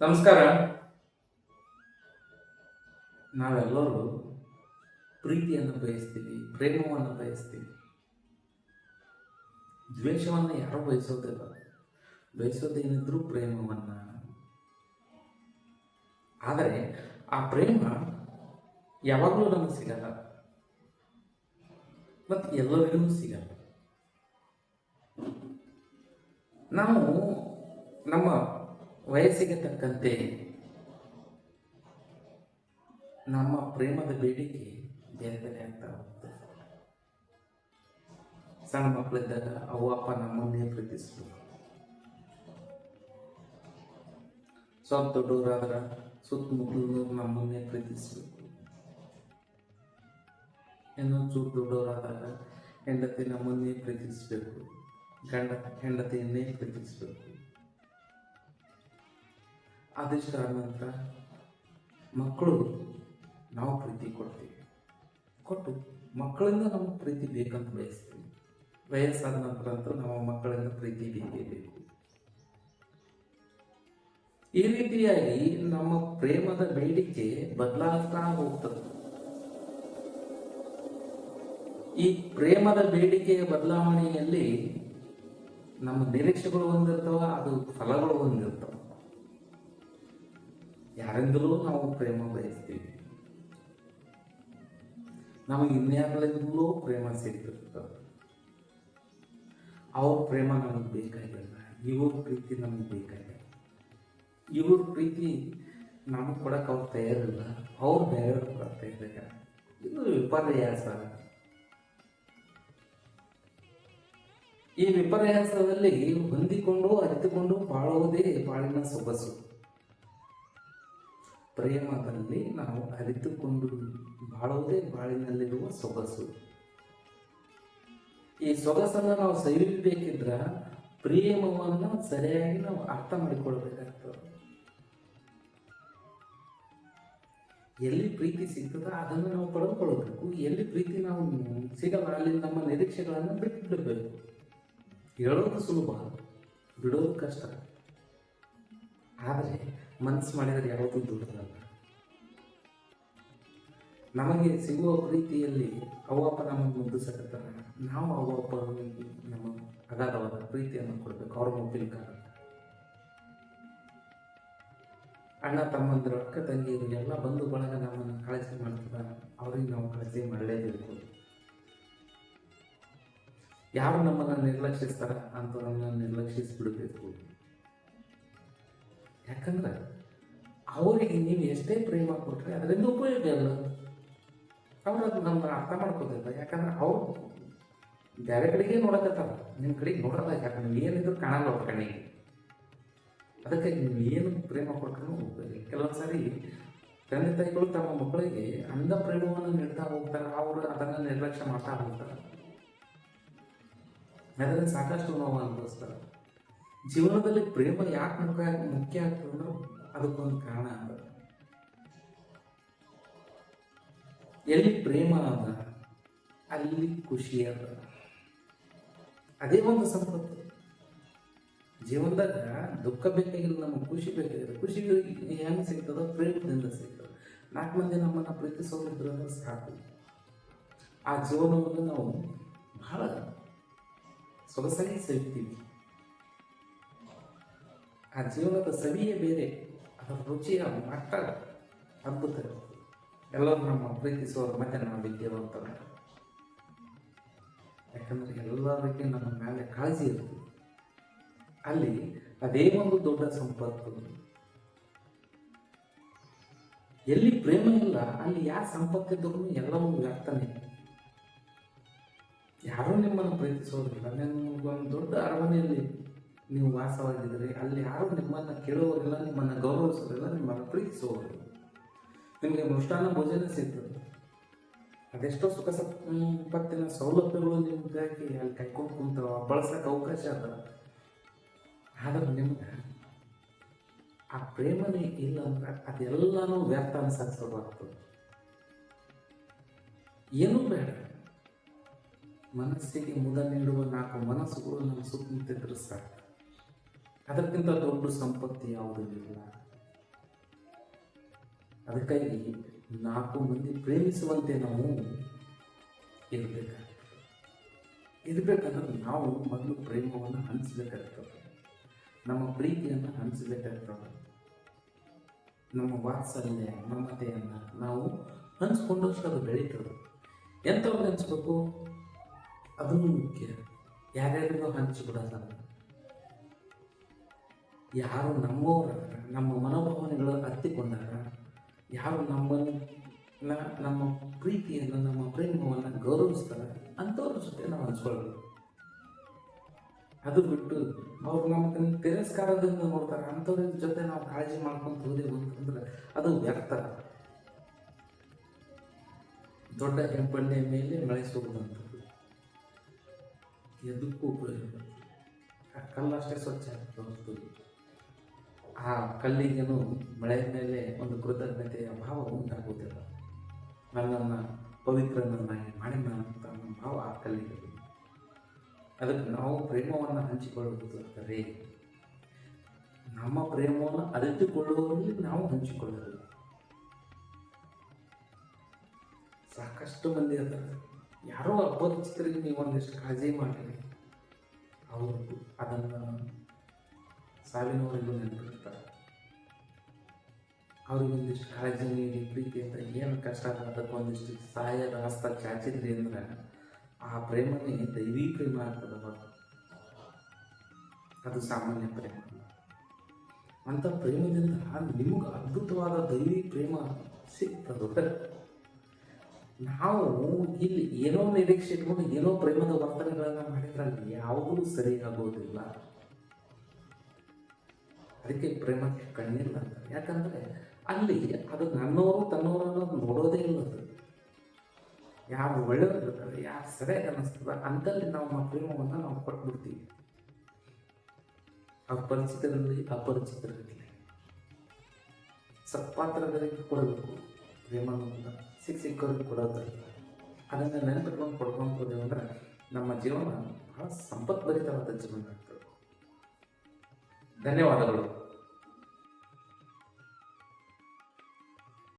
ನಮಸ್ಕಾರ. ನಾವೆಲ್ಲರೂ ಪ್ರೀತಿಯನ್ನು ಬಯಸ್ತೀವಿ, ಪ್ರೇಮವನ್ನು ಬಯಸ್ತೀವಿ. ದ್ವೇಷವನ್ನು ಯಾರೂ ಬಯಸೋದಿಲ್ಲ. ಬಯಸೋದೇನಿದ್ರು ಪ್ರೇಮವನ್ನು. ಆದರೆ ಆ ಪ್ರೇಮ ಯಾವಾಗಲೂ ನಮಗೆ ಸಿಗಲ್ಲ. ಮತ್ತು ಎಲ್ಲರಿಗೂ ಸಿಗಲ್ಲ. ನಾವು ನಮ್ಮ ವಯಸ್ಸಿಗೆ ತಕ್ಕಂತೆ ನಮ್ಮ ಪ್ರೇಮದ ಬೇಡಿಕೆ ಬೇರೆ ಬೇರೆ ಆಗ್ತಾ ಹೋಗುತ್ತೆ ಸಣ್ಣ ಮಕ್ಕಳಿದ್ದಾಗ ಅವ್ವ ಅಪ್ಪ ನಮ್ಮನ್ನೇ ಪ್ರೀತಿಸಿದ್ರು. ಸ್ವಲ್ಪ ದೊಡ್ಡವರಾದ್ರೆ ಸುತ್ತಮುತ್ತಲು ನಮ್ಮನ್ನೇ ಪ್ರೀತಿಸಬೇಕು ಇನ್ನೂ ಚೂರು ದೊಡ್ಡವರಾದಾಗ ಹೆಂಡತಿ ನಮ್ಮನ್ನೇ ಪ್ರೀತಿಸಬೇಕು. ಗಂಡ, ಹೆಂಡತಿಯನ್ನೇ ಪ್ರೀತಿಸ್ಬೇಕು. ಆದಿಷ್ಟ ಆದ ನಂತರ ಮಕ್ಕಳು ನಾವು ಪ್ರೀತಿ ಕೊಡ್ತೀವಿ. ಕೊಟ್ಟು ಮಕ್ಕಳಿಂದ ನಮಗೆ ಪ್ರೀತಿ ಬೇಕಂತ ಬಯಸ್ತೀವಿ. ವಯಸ್ಸಾದ ನಂತರ ಅಂತೂ ನಾವು ಮಕ್ಕಳಿಂದ ಪ್ರೀತಿ ಬೇಕೇ ಬೇಕು. ಈ ರೀತಿಯಾಗಿ ನಮ್ಮ ಪ್ರೇಮದ ಬೇಡಿಕೆ ಬದಲಾಗ್ತಾ ಹೋಗ್ತದೆ. ಈ ಪ್ರೇಮದ ಬೇಡಿಕೆಯ ಬದಲಾವಣೆಯಲ್ಲಿ ನಮ್ಮ ನಿರೀಕ್ಷೆಗಳು ಹೊಂದಿರ್ತವ ಅದು ಫಲಗಳು ಒಂದಿರ್ತಾವ. ಯಾರಿಂದಲೂ ನಾವು ಪ್ರೇಮ ಬಯಸ್ತೀವಿ. ನಮಗೆ ಇನ್ಯಾರಿಂದಲೂ ಪ್ರೇಮ ಸಿಗ್ತಿರ್ತದೆ ಅವ್ರ ಪ್ರೇಮ ನಮಗೆ ಬೇಕಾಗಿಲ್ಲ. ಇವ್ರ ಪ್ರೀತಿ ನಮಗೆ ಬೇಕಾಗಿಲ್ಲ. ಇವ್ರ ಪ್ರೀತಿ ನಮಗೆ ಕೊಡಕ್ಕೆ ಅವ್ರು ತಯಾರಿಲ್ಲ. ಅವ್ರು ಬೇರೆ ಕೊಡಕ್ಕೆ ತಯಾರಿಲ್ಲ. ಇದು ವಿಪರ್ಯಾಸ. ಈ ವಿಪರ್ಯಾಸದಲ್ಲಿ ಹೊಂದಿಕೊಂಡು ಅರಿತುಕೊಂಡು ಬಾಳುವುದೇ ಬಾಳಿನ ಸೊಗಸು ಪ್ರೇಮದಲ್ಲಿ ನಾವು ಅರಿತುಕೊಂಡು ಬಾಳುವುದೇ ಬಾಳಿನಲ್ಲಿರುವ ಸೊಗಸು. ಈ ಸೊಗಸನ್ನು ನಾವು ಸವಿಬೇಕಿದ್ರ ಪ್ರೇಮವನ್ನು ಸರಿಯಾಗಿ ನಾವು ಅರ್ಥ ಮಾಡಿಕೊಳ್ಬೇಕಾಗ್ತದೆ. ಎಲ್ಲಿ ಪ್ರೀತಿ ಸಿಗ್ತದ ಅದನ್ನು ನಾವು ಪಡೆದುಕೊಳ್ಬೇಕು ಎಲ್ಲಿ ಪ್ರೀತಿ ನಾವು ಸಿಗಲ್ಲ ಅಲ್ಲಿ ನಮ್ಮ ನಿರೀಕ್ಷೆಗಳನ್ನು ಬಿಟ್ಟುಬಿಡಬೇಕು ಹೇಳೋದು ಸುಲಭ, ಬಿಡೋದು ಕಷ್ಟ. ಆದರೆ ಮನಸ್ಸು ಮಾಡಿದರೆ ಯಾವತ್ತೂ ದುಡ್ಡಲ್ಲ. ನಮಗೆ ಸಿಗುವ ಪ್ರೀತಿಯಲ್ಲಿ ಅವಪ್ಪ ನಮಗೆ ಮುದ್ದಿಸಕತ್ತಾರ ನಾವು ಅವಪ್ಪ ನಮ್ಮ ಅಗಾಧವಾದ ಪ್ರೀತಿಯನ್ನು ಕೊಡಬೇಕು. ಅವ್ರ ಮುಗ್ಲಿಕ್ಕೆ ಅಣ್ಣ, ತಮ್ಮಂದರು, ಅಕ್ಕ, ತಂಗಿಯರು ಎಲ್ಲ ಬಂಧು ಬಳಗ ನಮ್ಮನ್ನು ಕಾಳಜಿ ಮಾಡ್ತಾರೆ ಅವ್ರಿಗೆ ನಾವು ಕಾಳಜಿ ಮಾಡಲೇಬೇಕು. ಯಾರು ನಮ್ಮನ್ನು ನಿರ್ಲಕ್ಷಿಸ್ತಾರ ಅಂಥವ್ರನ್ನ ನಿರ್ಲಕ್ಷಿಸಿಬಿಡಬೇಕು. ಯಾಕಂದ್ರೆ ಅವರಿಗೆ ನೀವು ಎಷ್ಟೇ ಪ್ರೇಮ ಕೊಟ್ಟರೆ ಅದರಿಂದ ಉಪಯೋಗ ಇಲ್ಲ. ಅವ್ರು ಅದು ಅರ್ಥ ಮಾಡ್ಕೋದಿಲ್ಲ ಯಾಕಂದ್ರೆ ಅವ್ರು ಬೇರೆ ಕಡೆಗೆ ನೋಡಕತ್ತಾರ. ನಿಮ್ಮ ಕಡೆಗೆ ನೋಡಲ್ಲ. ಯಾಕಂದ್ರೆ ಏನಿದ್ರು ಕಾಣಲ್ಲ ಅವ್ರ ಕಣ್ಣಿಗೆ. ಅದಕ್ಕೆ ನೀವು ಏನು ಪ್ರೇಮ ಕೊಟ್ಟರು ಕೆಲವೊಂದು ಸಾರಿ ತಂದೆ ತಾಯಿಗಳು ತಮ್ಮ ಮಕ್ಕಳಿಗೆ ಅಂಧ ಪ್ರೇಮವನ್ನು ನೀಡ್ತಾ ಹೋಗ್ತಾರೆ. ಅವರು ಅದನ್ನು ನಿರ್ಲಕ್ಷ್ಯ ಮಾಡ್ತಾ ಹೋಗ್ತಾರೆ. ಅದರಿಂದ ಸಾಕಷ್ಟು ನೋವು ಅನುಭವಿಸ್ತಾರೆ. ಜೀವನದಲ್ಲಿ ಪ್ರೇಮ ಯಾಕೆ ಮುಖ್ಯ ಮುಖ್ಯ ಆಗ್ತದೆ ಅಂದ್ರೆ ಅದಕ್ಕೊಂದು ಕಾರಣ ಅದ. ಎಲ್ಲಿ ಪ್ರೇಮ ಅದ, ಅಲ್ಲಿ ಖುಷಿ ಅದ. ಅದೇ ಒಂದು ಸಂಪತ್ತು. ಜೀವನದಾಗ ದುಃಖ ಬೇಕಾಗಿಲ್ಲ, ನಮಗೆ ಖುಷಿ ಬೇಕಾಗಿದೆ ಖುಷಿ ಹೆಂಗೆ ಸಿಗ್ತದ, ಪ್ರೇಮದಿಂದ ಸಿಗ್ತದೆ. ನಾಲ್ಕು ಮಂದಿ ನಮ್ಮನ್ನು ಪ್ರೀತಿಸೋದ್ರ ಸಾಕು. ಆ ಜೀವನವನ್ನು ನಾವು ಬಹಳ ಸೊಗಸಾಗಿ ಸವಿತೀವಿ ಆ ಜೀವನದ ಸವಿಯೇ ಬೇರೆ. ಅದರ ರುಚಿಯ ಮಟ್ಟ ಅದ್ಭುತ ಎಲ್ಲರೂ ನಮ್ಮ ಪ್ರೀತಿಸುವ ಮತ್ತೆ ನಮ್ಮ ವಿದ್ಯಾವಂತರು. ಯಾಕಂದ್ರೆ ಎಲ್ಲರಿಗೆ ನಮ್ಮ ಮೇಲೆ ಕಾಳಜಿ ಇರ್ತದೆ ಅಲ್ಲಿ ಅದೇ ಒಂದು ದೊಡ್ಡ ಸಂಪತ್ತು. ಎಲ್ಲಿ ಪ್ರೇಮ ಇಲ್ಲ, ಅಲ್ಲಿ ಯಾರ ಸಂಪತ್ತಿದ್ರೂ ಎಲ್ಲವೂ ವ್ಯರ್ಥನೆ. ಯಾರೂ ನಿಮ್ಮನ್ನು ಪ್ರೀತಿಸೋದಿಲ್ಲ. ಒಂದು ದೊಡ್ಡ ಅರಮನೆಯಲ್ಲಿ ನೀವು ವಾಸವಾಗಿದ್ದರೆ ಅಲ್ಲಿ ಯಾರು ನಿಮ್ಮನ್ನು ಕೇಳುವವರಿಲ್ಲ, ನಿಮ್ಮನ್ನು ಗೌರವಿಸೋರಿಲ್ಲ ನಿಮ್ಮನ್ನು ಪ್ರೀತಿಸುವವರಿಲ್ಲ ನಿಮಗೆ ಮೃಷ್ಟಾನ ಭೋಜನ ಸಿಗ್ತದೆ. ಅದೆಷ್ಟೋ ಸುಖ ಸಂಪತ್ತಿನ ಸೌಲಭ್ಯಗಳು ನಿಮಗಾಗಿ ಅಲ್ಲಿ ಕೈಕೊಂಡು ಕುಂತಾವ ಬಳಸಕ್ಕೆ ಅವಕಾಶ ಅದ ಆದ್ರೆ ನಿಮ್ಗೆ ಆ ಪ್ರೇಮನೇ ಇಲ್ಲ ಅಂದ್ರೆ ಅದೆಲ್ಲನೂ ವ್ಯರ್ಥ ಅನ್ಸಕ್ಕೆ ಶುರುವಾಗ್ತದೆ ಏನೂ ಬೇಡ. ಮನಸ್ಸಿಗೆ ಮುದ ನೀಡುವ ನಾಲ್ಕು ಮನಸ್ಸುಗಳು ನಮ್ಮ ಸುತ್ತಮುತ್ತಿದ್ರೆ ಸಾಕು. ಅದಕ್ಕಿಂತ ದೊಡ್ಡ ಸಂಪತ್ತು ಯಾವುದೂ ಇಲ್ಲ. ಅದಕ್ಕಾಗಿ ನಾಲ್ಕು ಮಂದಿ ಪ್ರೇಮಿಸುವಂತೆ ನಾವು ಇರಬೇಕಾಗ್ತದೆ. ಇರಬೇಕಂದ್ರೆ ನಾವು ಮೊದಲು ಪ್ರೇಮವನ್ನು ಹಂಚಬೇಕಾಗ್ತದೆ. ನಮ್ಮ ಪ್ರೀತಿಯನ್ನು ಹಂಚಬೇಕಾಗ್ತದೆ. ನಮ್ಮ ವಾತ್ಸಲ್ಯ, ಮಮತೆಯನ್ನು ನಾವು ಹಂಚ್ಕೊಂಡಷ್ಟು ಅದು ಬೆಳೀತದೆ. ಎಂಥವ್ರು ಹಂಚ್ಬೇಕು? ಅದನ್ನು ಮುಖ್ಯ. ಯಾರ್ಯಾರಿಗೂ ಹಂಚಿಬಿಡಲ್ಲ ಯಾರು ನಮ್ಮವರ, ನಮ್ಮ ಮನೋಭಾವನೆಗಳ ಅತ್ತಿಕೊಂಡಾಗ ಯಾರು ನಮ್ಮನ್ನ, ನಮ್ಮ ಪ್ರೀತಿಯನ್ನು, ನಮ್ಮ ಪ್ರೇಮವನ್ನು ಗೌರವಿಸ್ತಾರೆ, ಅಂಥವ್ರ ಜೊತೆ ನಾವು ಹಂಚ್ಕೊಳ್ಬೇಕು. ಅದು ಬಿಟ್ಟು ಅವ್ರು ನಮ್ಮ ತಿರಸ್ಕಾರದಿಂದ ನೋಡ್ತಾರೆ, ಅಂಥವ್ರ ಜೊತೆ ನಾವು ಕಾಳಜಿ ಮಾಡ್ಕೊಂಡು ಹೋದೆವು ಅಂತಂದ್ರೆ ಅದು ವ್ಯರ್ಥ. ದೊಡ್ಡ ಹೆಬ್ಬಣ್ಣೆ ಮೇಲೆ ಮಳೆ ಸುರಿದಂಥದ್ದು ಎದಕ್ಕೂ ಉಪಯೋಗ ಕಲ್ಲಷ್ಟೇ ಸ್ವಚ್ಛ ಆಗ್ತದೆ ಆ ಕಲ್ಲಿಗೇನು ಮಳೆಯ ಮೇಲೆ ಒಂದು ಕೃತಜ್ಞತೆಯ ಭಾವ ಉಂಟಾಗುವುದಿಲ್ಲ. ನನ್ನನ್ನು ಪವಿತ್ರನನ್ನಾಗಿ ಮಾಡಿದ ಅಂತ ಭಾವ ಆ ಕಲ್ಲಿಗೆ. ಅದಕ್ಕೆ ನಾವು ಪ್ರೇಮವನ್ನು ಹಂಚಿಕೊಳ್ಳುವುದು ಅಂದರೆ ನಮ್ಮ ಪ್ರೇಮವನ್ನು ಅರಿತುಕೊಳ್ಳುವಲ್ಲಿ ನಾವು ಹಂಚಿಕೊಳ್ಳಬೇಕು ಸಾಕಷ್ಟು ಮಂದಿ ಇರ್ತಾರೆ ಯಾರೋ ಅಪರಿಚಿತರಿಗೆ ನೀವು ಒಂದಿಷ್ಟು ಕಾಳಜಿ ಮಾಡಿರಿ. ಅವರು ಅದನ್ನು ಸಾವಿನವರೆಗೂ ನೆನಪಿರ್ತಾರೆ ಅವ್ರಿಗೆ ಒಂದಿಷ್ಟು ಕಾಳಜಿ ನೀಡಿ ಪ್ರೀತಿಯಿಂದ ಏನು ಕಷ್ಟ ಅದ ಅದಕ್ಕೆ ಒಂದಿಷ್ಟು ಸಹಾಯದ ಹಸ್ತ ಚಾಚಿದ್ರಿ ಅಂದ್ರೆ ಆ ಪ್ರೇಮನೇ ದೈವಿ ಪ್ರೇಮ ಆಗ್ತದೆ ಹೊರತು ಅದು ಸಾಮಾನ್ಯ ಪ್ರೇಮ. ಅಂಥ ಪ್ರೇಮದಿಂದ ನಿಮಗೆ ಅದ್ಭುತವಾದ ದೈವಿ ಪ್ರೇಮ ಸಿಗ್ತದೆ ನಾವು ಇಲ್ಲಿ ಏನೋ ನಿರೀಕ್ಷೆ ಇಟ್ಕೊಂಡು ಏನೋ ಪ್ರೇಮದ ವರ್ತನೆಗಳನ್ನು ಮಾಡಿದ್ರೆ ಯಾವುದೂ ಸರಿ ಆಗೋದಿಲ್ಲ. ಅದಕ್ಕೆ ಪ್ರೇಮಕ್ಕೆ ಕಣ್ಣಿಲ್ಲ. ಯಾಕಂದರೆ ಯಾಕಂದ್ರೆ ಅಲ್ಲಿ ಅದು ನನ್ನವರು ತನ್ನವರು ಅನ್ನೋದು ನೋಡೋದೇ ಇಲ್ಲ ಅದು. ಯಾರು ಒಳ್ಳೆಯವರು ಯಾರು ಸರಿಯಾಗಿ ಅನ್ನಿಸ್ತದ ಅಂತಲ್ಲಿ ನಾವು ಆ ಪ್ರೇಮವನ್ನು ನಾವು ಕೊಟ್ಬಿಡ್ತೀವಿ. ಅಪರಿಚಿತರಲ್ಲಿ ಪರಿಚಿತರಲ್ಲಿ ಅಪರಿಚಿತರಲ್ಲಿ ಸತ್ಪಾತ್ರಗಳಿಗೆ ಕೊಡಬೇಕು. ಪ್ರೇಮ ಸಿಕ್ಕ ಸಿಕ್ಕವ್ರಿಗೆ ಕೊಡೋದು. ಅದನ್ನು ನೆನಪಿಟ್ಕೊಂಡು ಕೊಡ್ಕೊಂಡು ಹೋದೆವು ಅಂದ್ರೆ ನಮ್ಮ ಜೀವನ ಬಹಳ ಸಂಪತ್ಭರಿತವಾದ ಜೀವನ ಆಗ್ತದೆ. ಧನ್ಯವಾದಗಳು.